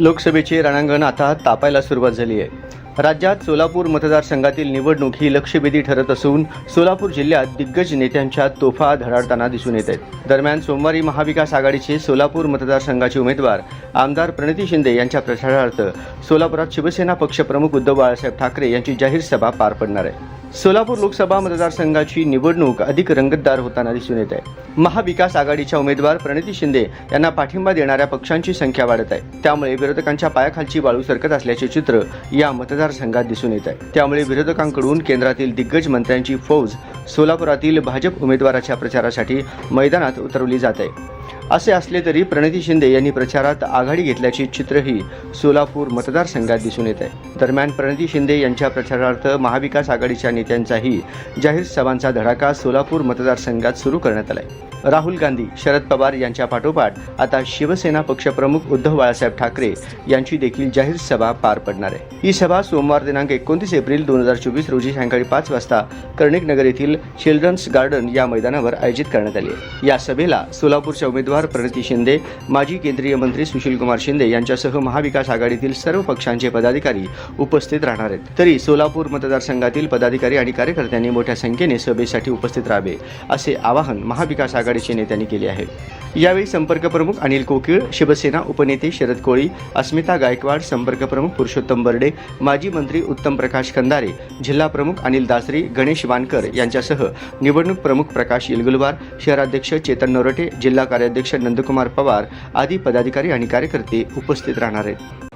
लोकसभेचे रणांगण आता तापायला सुरुवात झाली आहे. राज्यात सोलापूर मतदारसंघातील निवडणूक ही लक्षवेधी ठरत असून सोलापूर जिल्ह्यात दिग्गज नेत्यांच्या तोफा धडाडताना दिसून येत आहेत. दरम्यान सोमवारी महाविकास आघाडीचे सोलापूर मतदारसंघाचे उमेदवार आमदार प्रणिती शिंदे यांच्या प्रचारार्थ सोलापुरात शिवसेना पक्षप्रमुख उद्धव बाळासाहेब ठाकरे यांची जाहीर सभा पार पडणार आहे. सोलापूर लोकसभा मतदारसंघाची निवडणूक अधिक रंगतदार होताना दिसून येत आहे. महाविकास आघाडीच्या उमेदवार प्रणिती शिंदे यांना पाठिंबा देणाऱ्या पक्षांची संख्या वाढत आहे. त्यामुळे विरोधकांच्या पायाखालची वाळू सरकत असल्याचे चित्र या मतदारसंघात दिसून येत आहे. त्यामुळे विरोधकांकडून केंद्रातील दिग्गज मंत्र्यांची फौज सोलापुरातील भाजप उमेदवाराच्या प्रचारासाठी मैदानात उतरवली जात. आहे असे असले तरी प्रणिती शिंदे यांनी प्रचारात आघाडी घेतल्याचे चित्रही सोलापूर मतदारसंघात दिसून येत आहे. दरम्यान प्रणिती शिंदे यांच्या प्रचारार्थ महाविकास आघाडीच्या नेत्यांचाही जाहीर सभांचा धडाका सोलापूर मतदारसंघात सुरू करण्यात आलाय. राहुल गांधी शरद पवार यांच्या पाठोपाठ आता शिवसेना पक्षप्रमुख उद्धव बाळासाहेब ठाकरे यांची देखील जाहीर सभा पार पडणार आहे. ही सभा सोमवार दिनांक एकोणतीस एप्रिल दोन हजार चोवीस रोजी सायंकाळी पाच वाजता कर्णिक नगर येथील चिल्ड्रन्स गार्डन या मैदानावर आयोजित करण्यात आली आहे. या सभेला सोलापूरच्या उमेदवार प्रणिती शिंदे माजी केंद्रीय मंत्री सुशीलकुमार शिंदे यांच्यासह महाविकास आघाडीतील सर्व पक्षांचे पदाधिकारी उपस्थित राहणार आहेत. तरी सोलापूर मतदारसंघातील पदाधिकारी आणि कार्यकर्त्यांनी मोठ्या संख्येने सभेसाठी उपस्थित राहावे असे आवाहन महाविकास आघाडीचे नेत्यांनी केले आहे. यावेळी संपर्क प्रमुख अनिल कोकिळ शिवसेना उपनेते शरद कोळी अस्मिता गायकवाड संपर्क प्रमुख पुरुषोत्तम बर्डे माजी मंत्री उत्तम प्रकाश खंदारे जिल्हा प्रमुख अनिल दासरी गणेश वानकर यांच्यासह निवडणूक प्रमुख प्रकाश येलगुलवार शहराध्यक्ष चेतन नोरटे जिल्हा कार्याध्यक्ष नंदकुमार पवार आदी पदाधिकारी आणि कार्यकर्ते उपस्थित राहणार आहेत.